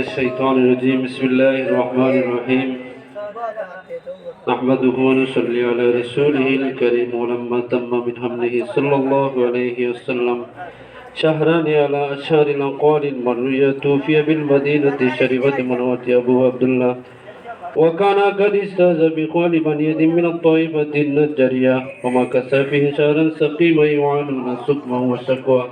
الشيطان الرجيم. بسم الله الرحمن الرحيم. نحمده ونصلي على رسوله الكريم ولما تم من حمله صلى الله عليه وسلم. شهران على أشهر الأقوال المروية توفي بالمدينة الشريفة منوة أبو عبد الله. وكان قد أستاذ بقول من يد من الطائفة النجارية وما كسى فيه شهرا سقيما يعانون سقما وشكوى.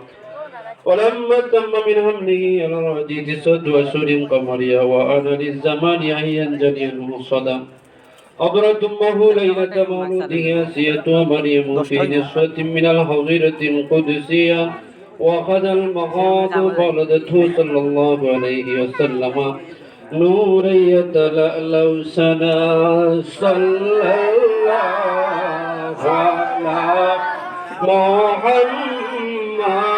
ولما تم من حمله على العديد صد أشهر قمريا وآن للزمان أن ينجلي الصدى أبرت أمه ليلة مولوده آسية ومريم في نصفة من الحظيرة القدسية وأخذ المخاض فولدته صلى الله عليه وسلم. نورا يتلألأ سنا صلى الله على محمد.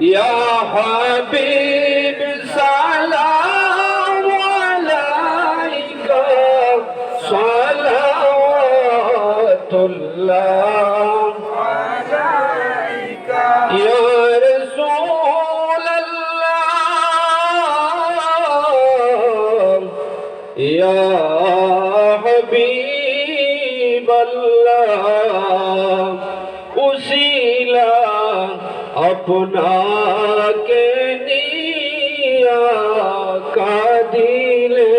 يا حبيب سلام عليك صلوات الله আপনাকে নিয়া কাদিলে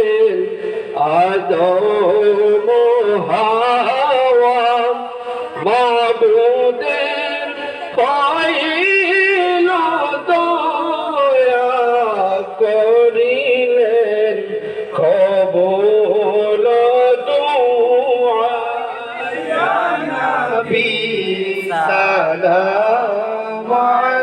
আদম হাওয়া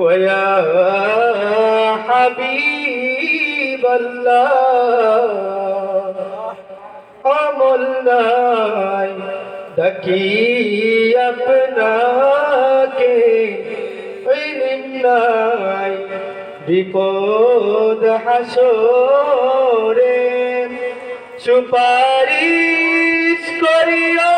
ويا حبيب الله আমল নাই দেখি আপনাকে ইলম নাই বিপদ হাসরে সুপারিশ করিও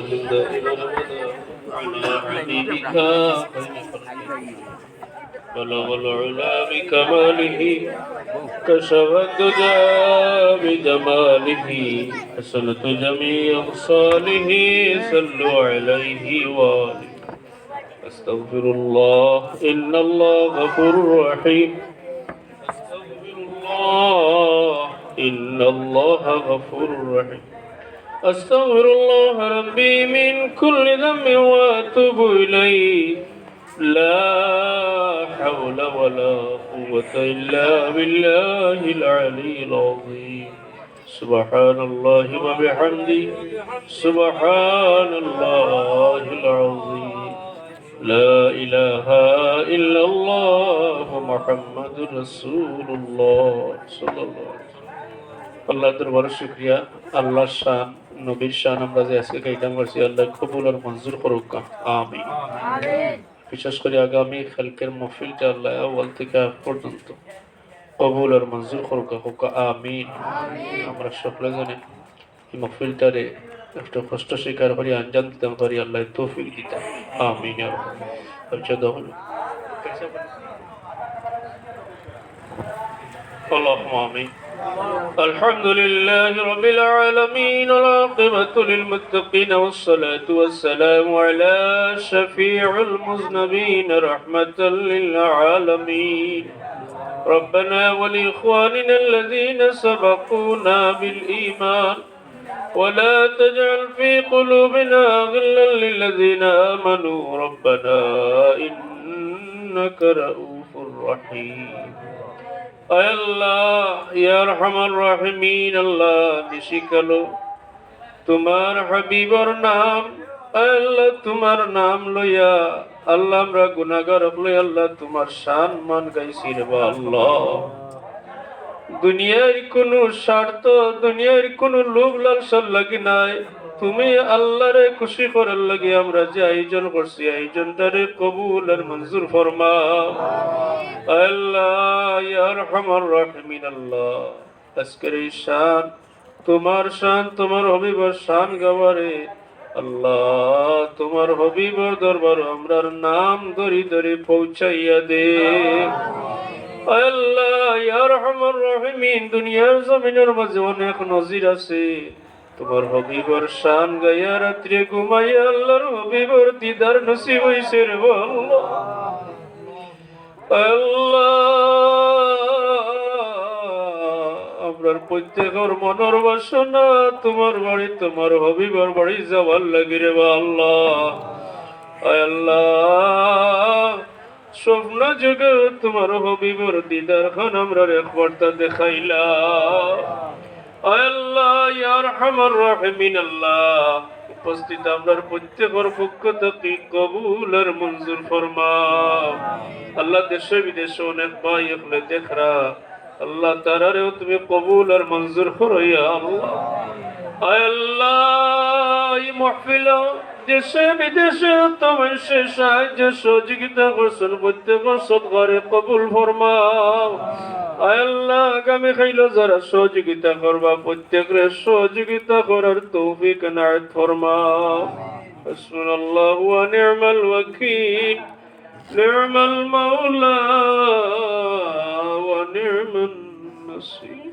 وسلم دائما ابدا على حبيبك بلغ العلا بكماله كشف الدجى بجماله حسنت جميع خصاله صلوا عليه وآله أستغفر الله إن الله غفور رحيم أستغفر الله إن الله غفور رحيم. أستغفر الله ربي من كل ذنب وأتوب إليه لا حول ولا قوة إلا بالله العلي العظيم سبحان الله وبحمده سبحان الله العظيم لا إله إلا الله محمد رسول الله صلى الله عليه وسلم আল্লাহ দরবার শুক্রিয়া আল্লাহ শাহ নবীর শান আমরা যে আজকে কাইটাম করছি আল্লাহ কবুল আর মঞ্জুর করুক আমিন বিশেষ করে আগামী খালকের মহফিলটা আল্লাহ আওয়াল থেকে আগ পর্যন্ত কবুল আর মঞ্জুর করুক হোক আমিন আমরা সকলে জানি এই মহফিলটারে একটু কষ্ট স্বীকার করি আঞ্জাম দিতাম পারি আল্লাহ তৌফিক দিতাম আমিন ইয়া রাব্বাল আলামিন। আচ্ছা দহল اللهم آمين الحمد لله رب العالمين العاقبة للمتقين والصلاة والسلام على شفيع المذنبين رحمة للعالمين. ربنا ولإخواننا الذين سبقونا بالإيمان ولا تجعل في قلوبنا غلا للذين آمنوا. ربنا إنك رؤوف رحيم. আল্লাহ তোমার হাবিবর নাম, আল্লাহ তোমার নাম লইয়া, আল্লাহ আমরা গুনাহগার লই আল্লাহ তোমার শান মান গাইছি রে আল্লাহ। দুনিয়ার কোনো স্বার্থ, দুনিয়ার কোনো লোভ লালসার লাগি নাই। তুমি আল্লাহরে খুশি করার লাগি আমরা যে আয়োজন করছি, আয়োজনটারে কবুল আর মঞ্জুর ফরমা আল্লাহ শান, তোমার শান, তোমার হবিবর শান গাওয়ারে। আল্লাহ, তোমার হবিবর দরবার আমরার নাম ধরি ধরি পৌঁছাইয়া দে। দুনিয়ার জমিনের মাঝে অনেক নজির আছে। তোমার হবিবর শান গাইয়া রাত্রে ঘুমাইয়া আল্লাহর হবিবর দিদার নসিব হইছে রে আল্লাহ। আপনার প্রত্যেকের মনের বাসনা, তোমার বাড়ি, তোমার হবিবার বাড়ি যাওয়ার লাগে রে বা আল্লাহ। আল্লাহ, স্বপ্ন যুগে তোমার হবিবর দিদার খান আমরা একবার তা দেখাইলা আল্লাহ ইয়ার হামার রাহিমিন আল্লাহ উপস্থিত আপনার প্রত্যেকের পক্ষ থেকে কবুল আর মঞ্জুর ফরমা। আল্লাহ দেশে বিদেশে অনেক ভাই এখানে দেখরা। আল্লাহ তারারেও তুমি কবুল আর মঞ্জুর করো আল্লাহ। আল্লাহ, এই মহফিল দেশে বিদেশে তোমার সে সাহায্য সহযোগিতা করছেন প্রত্যেক সৎকারে কবুল ফরমাও আয় আল্লাহ আগামী খাইল যারা সহযোগিতা করবা প্রত্যেকের সহযোগিতা করার তৌফিক নায়ত ফরমাও حسبنا الله ونعم الوكيل نعم المولى ونعم النصير